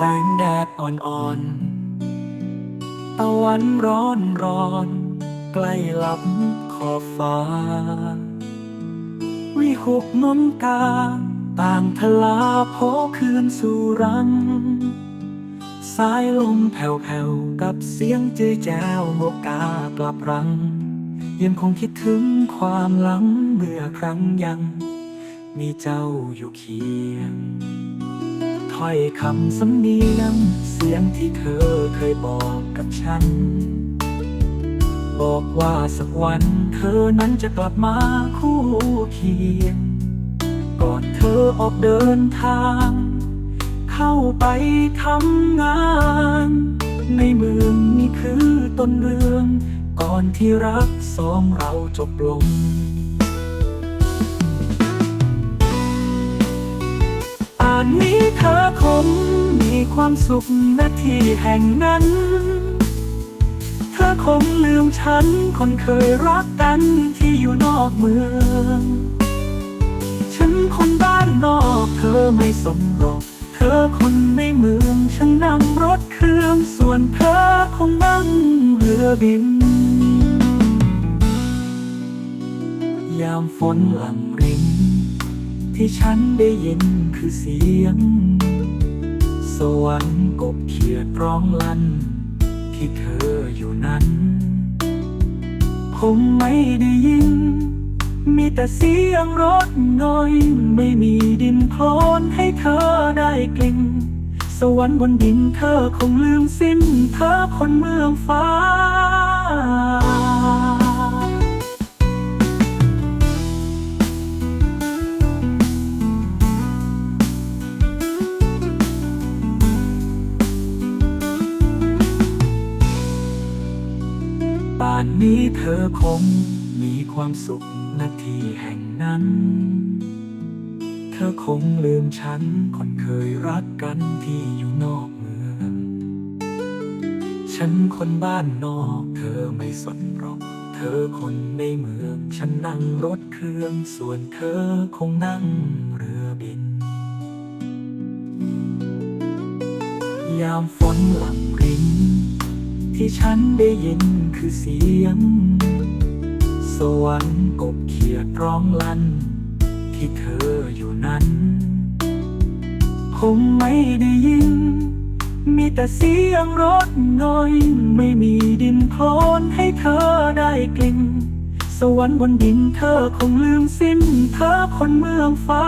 แสงแดดอ่อนๆตะวันร้อนร้อนใกล้ลับขอบฟ้า วิหกนนกาต่างทลาโพคืนสู่รัง สายลมแผ่วๆ กับเสียงเจือแจวโมกากลับรัง ยังคงคิดถึงความหลังเมื่อครั้งยัง มีเจ้าอยู่เคียง ถ้อยคำสำเนียงเสียงที่เธอเคยบอกกับฉัน บอกว่าสักวันเธอนั้นจะกลับมาคู่เคียง ก่อนเธอออกเดินทาง เข้าไปทำงาน ในเมืองนี่คือต้นเรื่อง ก่อนที่รักสองเราจบลง ความสุขนาทีแห่งนั้น เธอคงลืมฉัน คนเคยรักกันที่อยู่นอกเมือง ฉันคนบ้านนอก เธอไม่สมหรอกเธอคนในเมือง ฉันนั่งรถเครื่องส่วนเธอคงนั่งเรือบิน ยามฝนหลังรินที่ฉันได้ยินคือเสียง สวรรค์กบเขียดร้องลั่น ที่เธออยู่นั้น ผมไม่ได้ยิน มีแต่เสียงรถน้อย ไม่มีดินโคลนให้เธอได้กลิ่นสวรรค์บนดินเธอคงลืมสิ้น เธอคนเมืองฟ้า ป่านนี้เธอคงมีความสุขนาทีแห่งนั้น เธอคงลืมฉันคนเคยรักกันที่อยู่นอกเมือง ฉันคนบ้านนอกเธอไม่สนหรอกเธอคนในเมือง ฉันนั่งรถเครื่องส่วนเธอคงนั่งเรือบิน ยามฝนหลัง ที่ฉันได้ยินคือเสียง สวรรค์กบเขียดร้องลั่น ที่เธออยู่นั้น ผมไม่ได้ยิน มีแต่เสียงรถน้อย ไม่มีดินโคลนให้เธอได้กลิ่น สวรรค์บนดินเธอคงลืมสิ้น เธอคนเมืองฟ้า